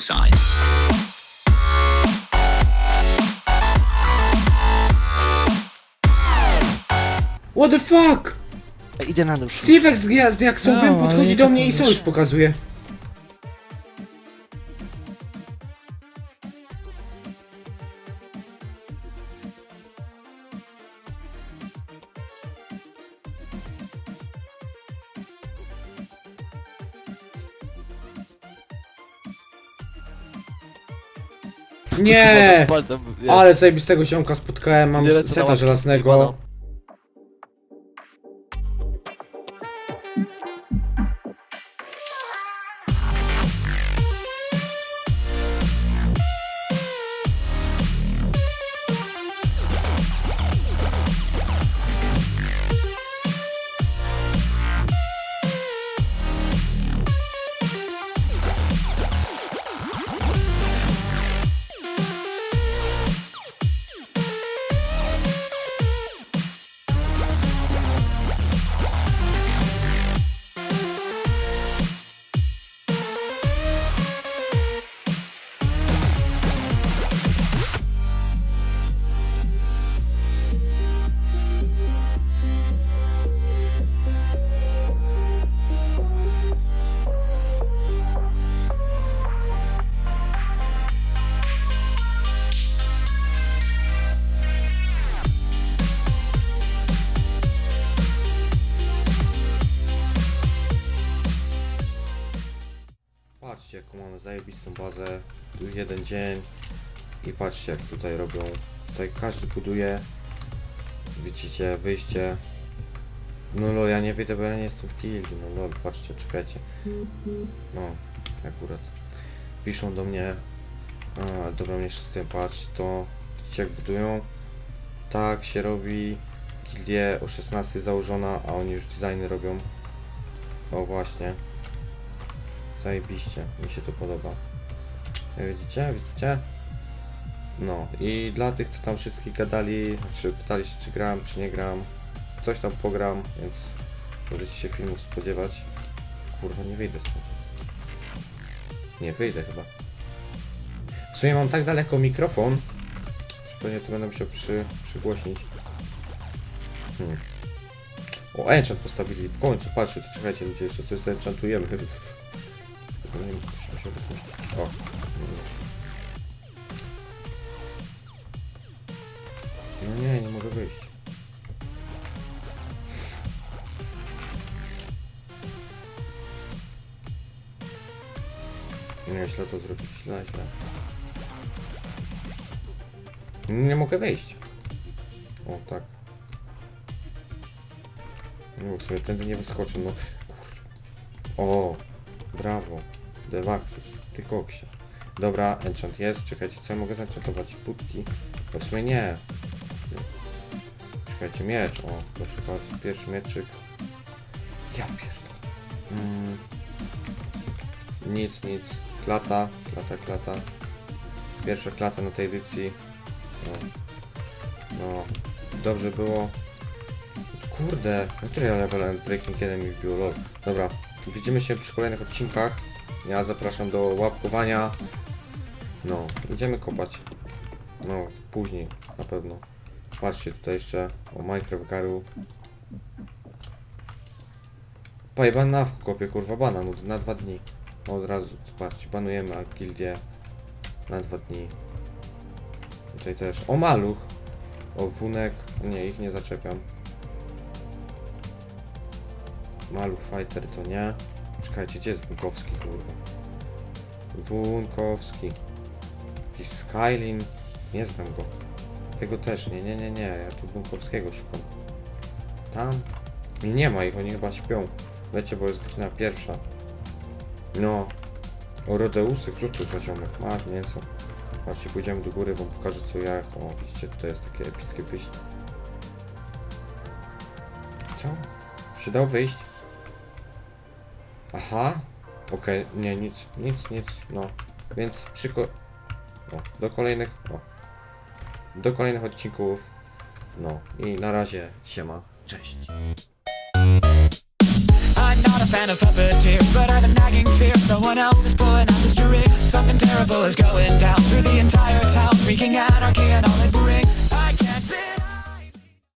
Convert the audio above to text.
sign. What the fuck? Idę na dół. Stevex z jak są No, ale podchodzi nie do tak mnie i mówisz. sojusz pokazuje. Nie! Bardzo, Ale zajebistego ziomka spotkałem, mam Nie lecę na seta łapki, żelaznego. Jaką mamy zajebistą bazę, tu jeden dzień i patrzcie jak tutaj robią, tutaj każdy buduje, widzicie wyjście, no lol ja nie wyjdę, bo ja nie jestem w gildii, no lol, patrzcie, czekajcie, no akurat, piszą do mnie, a, dobra mnie z tym, patrz, to widzicie jak budują, tak się robi, gildię o 16 założona, a oni już designy robią, o właśnie, Zajebiście, mi się to podoba. Widzicie? Widzicie? No i dla tych, co tam wszystkich gadali, czy pytali się, czy gram, czy nie gram, coś tam pogram, więc możecie się filmów spodziewać. Kurwa, nie wyjdę stąd. Nie wyjdę chyba. W sumie mam tak daleko mikrofon, że pewnie to będę musiał przy, przygłośnić. Hmm. O, enchant postawili, w końcu, patrzcie, to czekajcie ludzie, jeszcze coś enchantujemy. Wypuścić. O. No nie, nie mogę wyjść. Nie, źle to zrobić, źle, źle. Nie mogę wejść. O, tak. No, w sumie tędy nie wyskoczę, no. O, brawo. Devaxys, ty koksie. Dobra, enchant jest, czekajcie, co ja mogę zenchantować? Putki? No w sumie nie. Czekajcie, miecz, o, proszę bardzo, pierwszy mieczyk. Ja pierdolę. Mm. Nic, nic. Klata, klata, klata. Pierwsza klata na tej edycji. No. no. Dobrze było. Kurde, na której ja level breaking kiedy mi wbiło lol. Dobra, widzimy się przy kolejnych odcinkach. Ja zapraszam do łapkowania. No, idziemy kopać. No, później, na pewno. Patrzcie tutaj jeszcze o Minecraft Garu. Paj, ban na kopie, kurwa, bana, no, na dwa dni. No, od razu, patrzcie, banujemy gildię na dwa dni. Tutaj też, o maluch. O wunek, nie, ich nie zaczepiam. Maluch Fighter to nie. Czekajcie, gdzie jest Wunkowski, kurwa? Wunkowski. Jakiś Skylin. Nie znam go. Tego też nie, nie, nie, nie. Ja tu Wunkowskiego szukam. Tam? Nie, ma ich, oni chyba śpią. Wiecie, bo jest godzina pierwsza. No. O Rodeusy, za ziomek? Masz mięso. Patrzcie, pójdziemy do góry, wam pokażę co jak. O, widzicie, tutaj jest takie epickie wyjście. Co? Się dało wyjść? Aha. Okej, nie, nic, nic, nic, no. Więc przyko... O, do kolejnych, o. Do kolejnych odcinków. No i na razie, siema, cześć. Fan of puppeteers, but a nagging fear someone else is pulling out the strings. Something bullets going down